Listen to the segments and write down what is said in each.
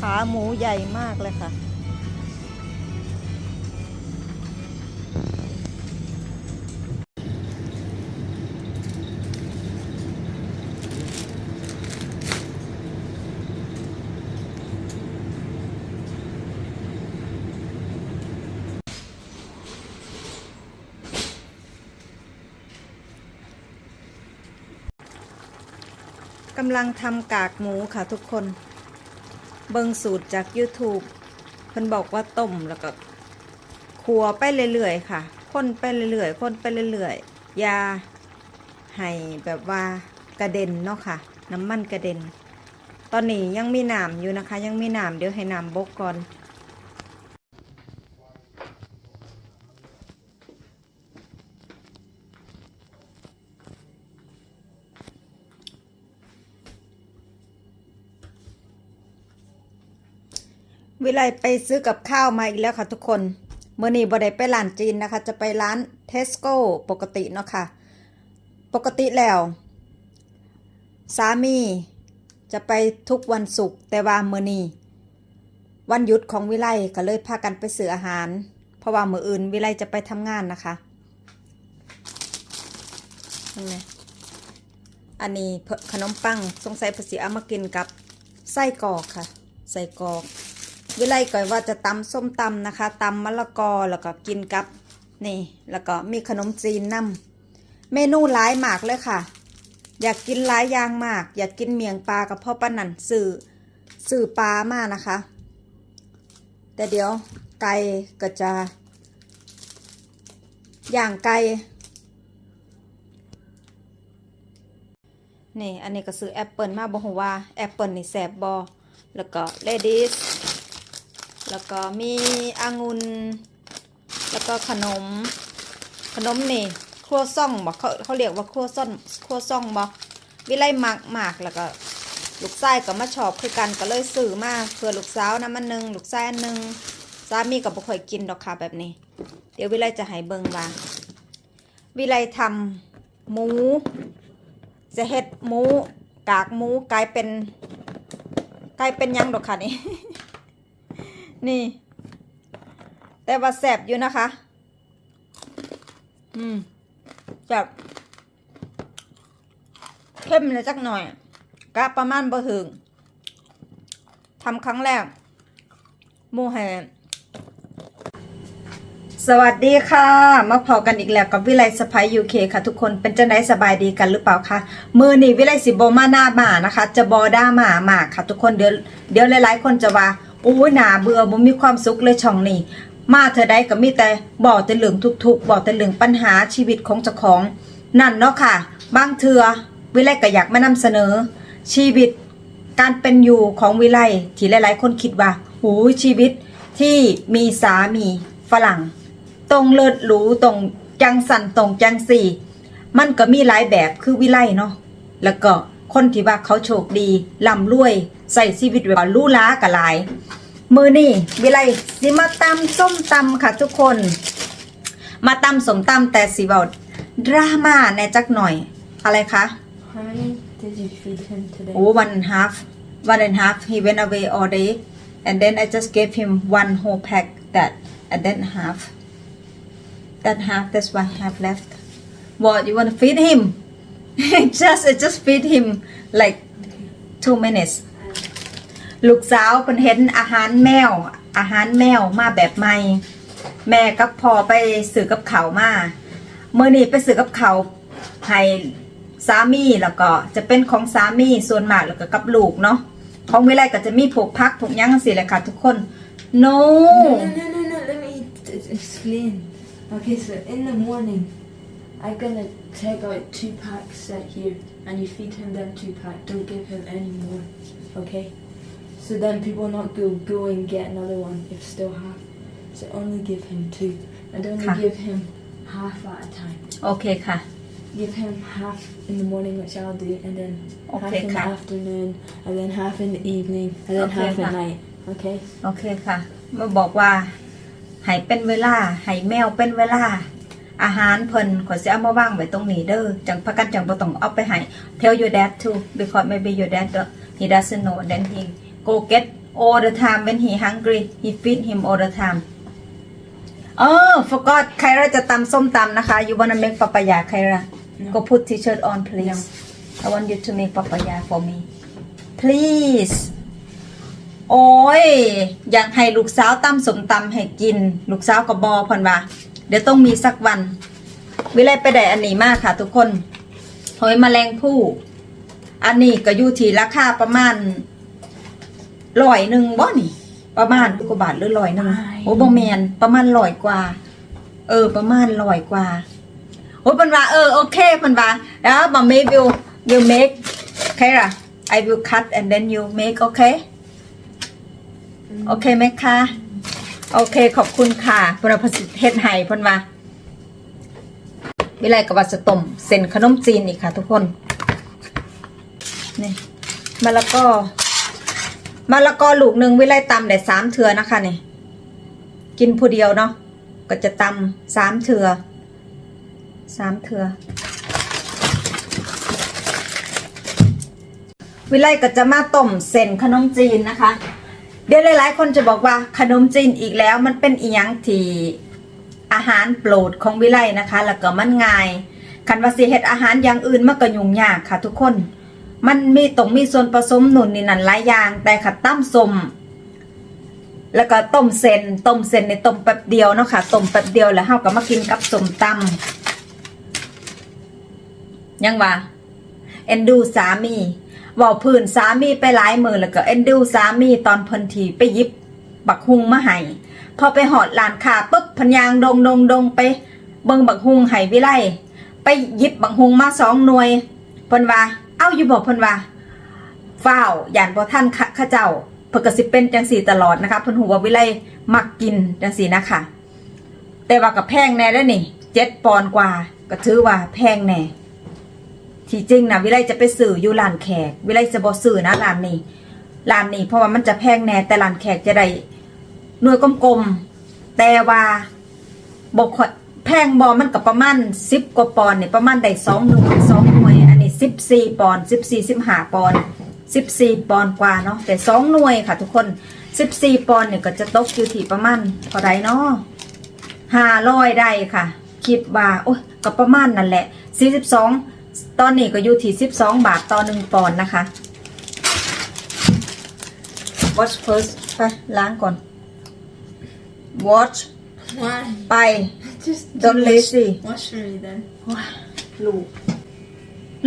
ขาหมูใหญ่มากเลยค่ะ กำลังทำกากหมูค่ะทุกคน เบิงสูตรจาก YouTube เพิ่นบอกว่าต้มแล้วก็ขัวไปเรื่อยๆค่ะคนไปเรื่อยๆคนไปเรื่อยๆอย่าให้แบบว่ากระเด็นเนาะค่ะ น้ำมันกระเด็น ตอนนี้ยังมีน้ำอยู่นะคะ ยังมีน้ำเดี๋ยวให้น้ำบกก่อน วิไลไปซื้อกับข้าวมาอีกแล้วค่ะทุกคนเมื่อนี้บ่ได้ไปร้านจีนนะคะ จะไปร้านเทสโก้ปกติเนาะค่ะ ปกติแล้ว สามีจะไปทุกวันศุกร์แต่ว่าเมื่อนี้วันหยุดของวิไลก็เลยพากันไปซื้ออาหาร เพราะว่ามื้ออื่นวิไลจะไปทำงานนะคะอันนี้ขนมปังสงสัยภาษีเอามากินกับไส้กรอกค่ะ ไส้กรอก วิไลก่อยว่าจะตำส้มตำนะคะตำมะละกอแล้วก็กินกับนี่ แล้วก็มีขนมจีนน้ำเมนูหลายมากเลยค่ะ อยากกินหลายอย่างมาก อยากกินเมียงปลากับพ่อป้านันสื่อสื่อปลามากนะคะ แต่เดี๋ยวไก่ก็จะย่างไก่นี่ อันนี้ก็ซื้อแอปเปิลมาบอกว่าแอปเปิลนี่แสบบอแล้วก็เลดิส แล้วก็มีองุ่นแล้วก็ขนม ขนมนี่ครัวซ่องบอกเขาเขาเรียกว่าครัวซ่อนครัวซ่องบอกวิไลหมักหมากแล้วก็ลูกไส้ก็มาชอบคือกันก็เลยซื้อมาเพื่อลูกสาวนะมันหนึ่งลูกไส้อันหนึ่งสามีก็บ่ค่อยกินดอกค่ะแบบนี้ เดี๋ยววิไลจะให้เบิ่งว่าวิไลทำหมู จะเฮ็ดหมู กากหมูกลายเป็น กลายเป็นยังดอกค่ะนี่ นี่ แต่ว่าแสบอยู่นะคะ อืมแสบเข้มเลยจักหน่อยกะประมาณบ่ถึงทำครั้งแรกหมูแฮมสวัสดีค่ะ มาพอกันอีกแล้วกับวิไลสไปยูเคค่ะ ทุกคนเป็นจังไดสบายดีกันหรือเปล่าคะมือนี่วิไลสิบมาหน้าหมานะคะ จะบอด้าหมาหมากค่ะ ทุกคนเดี๋ยวเดี๋ยวหลายๆคนจะว่า อู้ยหนาเบื่อบ่มีความสุขเลยช่องนี้ มาเธอได้ก็มีแต่บอกแต่เรื่องทุกๆบอกแต่เรื่องปัญหาชีวิตของเจ้าของ นั่นเนาะค่ะ บางเทือวิไลก็อยากมานำเสนอ ชีวิตการเป็นอยู่ของวิไลที่หลายๆ คนคิดว่าหูชีวิตที่มีสามีฝรั่ง ตรงเลิศหรูตรงจังสันตรงจังสี่ มันก็มีหลายแบบคือวิไลเนาะแล้วก็ คนที่ว่าเขาโชคดีร่ำรวยใส่ชีวิตแบบหรู้ล้ากับหลาย มือนี่วิไลสิมาตำส้มตำค่ะทุกคน มาตำสมตำแต่สิเบาดราม่าแหน่จักหน่อย อะไรคะ How many did you feed him today? Oh, one and a half. One and a half. He went away all day, and then I just gave him one whole pack that, and then half. That half. That's what I have left. What you want to feed him? Just I just feed him like two minutes. ลูกสาวเพิ่นเห็นอาหารแมว อาหารแมวมาแบบใหม่ แม่กับพ่อไปซื้อกับเขามาเมื่อนี้ไปซื้อกับเขาให้สามีแล้วก็จะเป็นของสามีส่วนมากแล้วก็กับลูกเนาะของวิไลก็จะมีผูกพักผูกยั้งสิแหละค่ะทุกคน no No, no, no, no, let me explain Okay, so in the morning, I gonna take out two packs set here, and you feed him them two packs. Don't give him any more, okay? So then people not go go and get another one if still half. So only give him two, and only Ha. give him half at a time. โอเคค่ะ Give him half in the morning, which I'll do, and then half Okay, in the Ka. afternoon, and then half in the evening, and then Okay, half Ka. at night. Okay. โอเคค่ะมาบอกว่าให้เป็นเวลาให้แมวเป็นเวลา อาหารเพิ่นขอยสิเอามาว่างไว้ตรงนี้เด้อจังพักกันจังบ่ต้องเอาไปให้ tell your dad too because maybe your dad don't- he doesn't know then he go get all the time when he hungry he feed him all the time เออ forgot ใครเราจะตำส้มตำนะคะ you wanna make papaya ใครระ No. go put t-shirt on please I want you to make papaya for me please โอ้ย อยากให้ลูกสาวตำสมตำให้กิน ลูกสาวกับบอพันว่า เดี๋ยวต้องมีสักวัน วิไลไปได้อันนี้มากค่ะทุกคนหอยแมลงผู้ อันนี้ก็อยู่ที่ราคาประมาณร้อยหนึ่งบ่นี่ ประมาณกว่าบาทหรือร้อยหนึ่งไม่โอ้บ่แมนประมาณร้อยกว่า เออ ประมาณร้อยกว่าโอ้เพันว่าเออโอเคเพันว่าแล้วมา make you you make ใครล่ะ I will cut and then you make okay โอเคไหมคะ โอเคขอบคุณค่ะพระประสิทธิ์เฮ็ดไห้เพันว่าวิไลกับวัสต้มเส้นขนมจีนอีกค่ะ ทุกคนนี่มะละกอมะละกอลูกหนึ่งวิไลตำได้สามเถือนะคะนี่กินผู้เดียวเนาะก็จะตำสามเถือสามเถือวิไลก็จะมาต้มเส้นขนมจีนนะคะ เดี๋ยวหลาย ๆ คนจะบอกว่าขนมจีนอีกแล้วมันเป็นอีหยังที่อาหารโปรดของวิไลนะคะ แล้วก็มันง่ายคันว่าสิเฮ็ดอาหารอย่างอื่นมันก็ยุ่งยากค่ะ ทุกคน มันมีตรงมีส่วนผสมหนุนนี่นั่นหลายอย่าง แต่ขัดตั้มสมแล้วก็ต้มเส้นต้มเส้นในต้มแป๊บเดียวเนาะค่ะต้มแป๊บเดียวแล้วเฮาก็มากินกับสมตำยังว่าเอ็นดูสามี ว่าพื้นสามีไปหลายมือแล้วก็เอ็นดูสามีตอนเพิ่นทีไปยิบบักฮุงมาให้พอไปหอดหลานค้าปุ๊บพันยางดงดงดงไป เบิ่งบักฮุงให้วิไลไปยิบบักฮุงมาสองหน่วยเพิ่นว่าเอ้าอยู่บอกเพิ่นว่าฝ้าวย่านบ่ท่านข้าเจ้าเพิ่นก็สิเป็นจังสีตลอดนะคะเพิ่นหูว่าวิไลมักกินจังสีนะคะแต่ว่ากับแพงแน่แล้นี่เจ็ดปอนกว่า ก็ถือว่าแพงแน่ ที่จริงนะวิไลจะไปสื่ออยู่ร้านแขก วิไลจะบอสื่อนะร้านนี้ร้านนี้เพราะว่ามันจะแพงแน่แต่ร้านแขกจะได้หน่วยกลมๆแต่ว่าบกแพงบอมันกับประมาณสิบกว่าปอนเนี่ยประมาณได้สองหน่วยสองหน่วย อันนี้สิบสี่ปอนสิบสี่สิบห้าปอนสิบสี่ปอนกว่าเนาะแต่สองหน่วยค่ะ ทุกคนสิบสี่ปอนเนี่ยก็จะตกอยู่ที่ประมาณเท่าไรเนาะห้าร้อยได้ค่ะ คิดว่าโอ้ยก็ประมาณนั่นแหละสี่สิบสอง ตอนนี้ก็อยู่ที่สิบสองบาทต่อหนึ่งปอนด์นะคะ watch first ไปล้างก่อน watch Why? ไป Just Don't lazy. Watch for me then. ว้าลูก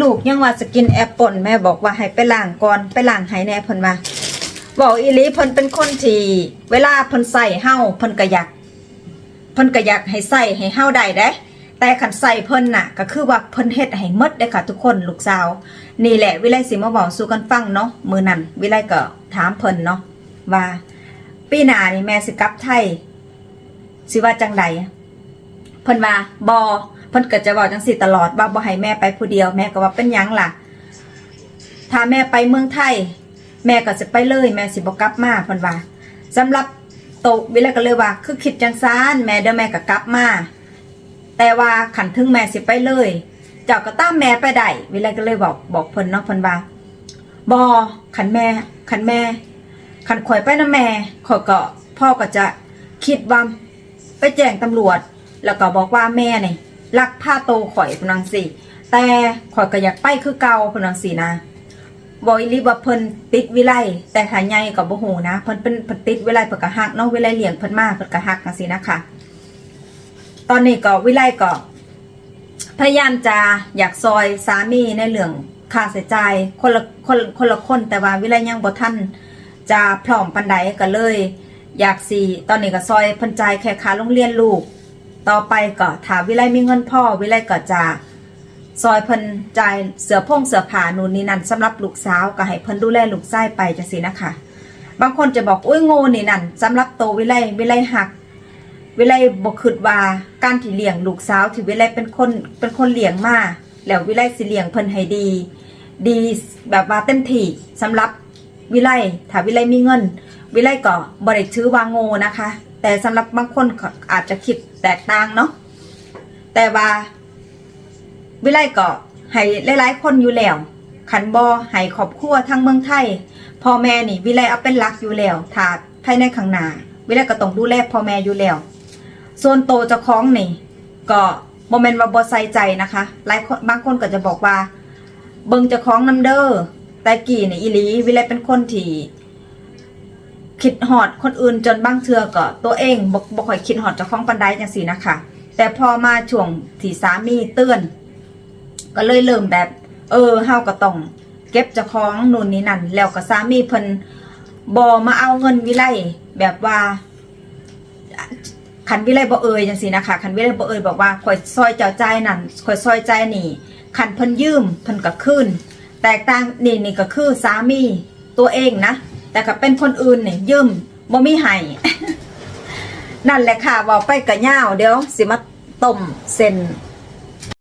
ลูกยังว่าจะกินแอปเปิลแม่บอกว่าให้ไปล้างก่อน ไปล้างให้แน่เพิ่นว่าบอกอีหลีเพิ่นเป็นคนที่เวลาเพิ่นใส่เฮาเพิ่นก็อยากเพิ่นก็อยากให้ใส่ให้เฮาได้เด้ แต่คันใส่เพิ่นน่ะ ก็คือว่าเพิ่นเฮ็ดให้มดเด้ค่ะ ทุกคนลูกสาว นี่แหละวิไลสิมาเว้าสู่กันฟังเนาะมือนั้นวิไลก็ถามเพิ่นเนาะว่าปีหน้านี่แม่สิกลับไทยสิว่าจังใดเพิ่นว่าบ่เพิ่นก็จะเว้าจังซี่ตลอดว่าบ่ให้แม่ไปผู้เดียวแม่ก็ว่าเป็นยังล่ะ ถ้าแม่ไปเมืองไทย แม่ก็สิไปเลย แม่สิบ่กลับมาเพิ่นว่าสำหรับโตวิไลก็เลยว่า คือคิดจังซานแม่เดี๋ยวแม่ก็กลับมา แต่ว่าขันถึงแม่สิไปเลย เจ้าก็ตามแม่ไปได้วิไลก็เลยบอกบอกเพิ่นเนาะเพิ่นว่าบอขันแม่ขันแม่ ขันข่อยไปนะแม่ข่อยก็พ่อก็จะคิดว่าไปแจ้งตำรวจ แล้วก็บอกว่าแม่นี่ลักพาโตข่อยพนังสิแต่ข่อยก็อยากไปคือเก่าพนังสินะบอกอีหลีว่าเพิ่นติดวิไลแต่ถ้าใหญ่ก็บ่ฮู้นะเพิ่นเป็นเพิ่นติดวิไลเพิ่นก็ฮักเนาะวิไลเลี้ยงเพิ่นมาเพิ่นก็ฮักจังซี่นะคะ ตอนนี้ก็วิไลก็ พยายามจะอยากซอยสามีในเรื่องค่าใช้จ่ายคนละคนคนละคนแต่ว่าวิไลยังบ่ทันจะพร้อมปันใดก็เลย อยากสี่ตอนนี้ก็ซอยพันใจแค่ค่าโรงเรียนลูก ต่อไปก็ถ้าวิไลมีเงินพ่อ วิไลก็จะซอยเพิ่นจ่ายเสือพงเสือผ้านูนนี่นั่นสำหรับลูกสาวก็ให้เพิ่นดูแลลูกชายไปจังซี่นะคะ บางคนจะบอกอุ้ยโง่นี่นั่นสำหรับโตวิไลวิไลหัก วิไลบอกคิดว่าการที่เลี้ยงลูกสาวที่วิไลเป็นคนเป็นคนเลี้ยงมาแล้ววิไลสิเลี้ยงเพิ่นให้ดี ดีแบบว่าเต็มที่สำหรับวิไลถ้าวิไลมีเงิน วิไลก็บริถือว่าโง่นะคะ แต่สำหรับบางคนอาจจะคิดแตกต่างเนาะแต่ว่า วิไลก็ให้หลายๆ คนอยู่แล้วขันบอให้ครอบครัวทั้งเมืองไทยพ่อแม่นี่วิไลเอาเป็นหลักอยู่แล้วถ้าภายในข้างหน้าวิไลก็ต้องดูแลพ่อแม่อยู่แล้ว ส่วนโตวเจ้องนี่ก็บ่แม่นว่าบ่ใส่ใจนะคะหลายคนบางคนก็จะบอกว่า เบิ่งเจ้าของนํเด้อแต่กี่นี่อีลีวิไลเป็นคนที่คิดฮอดคนอื่นจนบางเทือก็ตัวเองบ่บ่ค่อยคิดฮอดเจ้าของปานใดจังซี่นะคะ แต่พอมาช่วงที่สามีเตือน ก็เลยเริ่มแบบ เออเฮาก็ต้องเก็บเจ้าของนู่นนี่นั่นแล้วก็สามีเพิ่นบ่มาเอาเงินวิไลแบบว่า คันวิไลบ่เอ่ยจังซี่นะคะคันวิไลบ่เอ่ยบอกว่าข่อยซอยเจ้าใจนั่นข่อยซอยใจนี่คันเพิ่นยืมเพิ่นก็คืนแตกต่างนี่นี่ก็คือสามีตัวเองนะแต่ก็เป็นคนอื่นนี่ยืมบ่มีให้นั่นแหละค่ะบอกไปก็ยาวเดี๋ยวสิมาต้มเส้น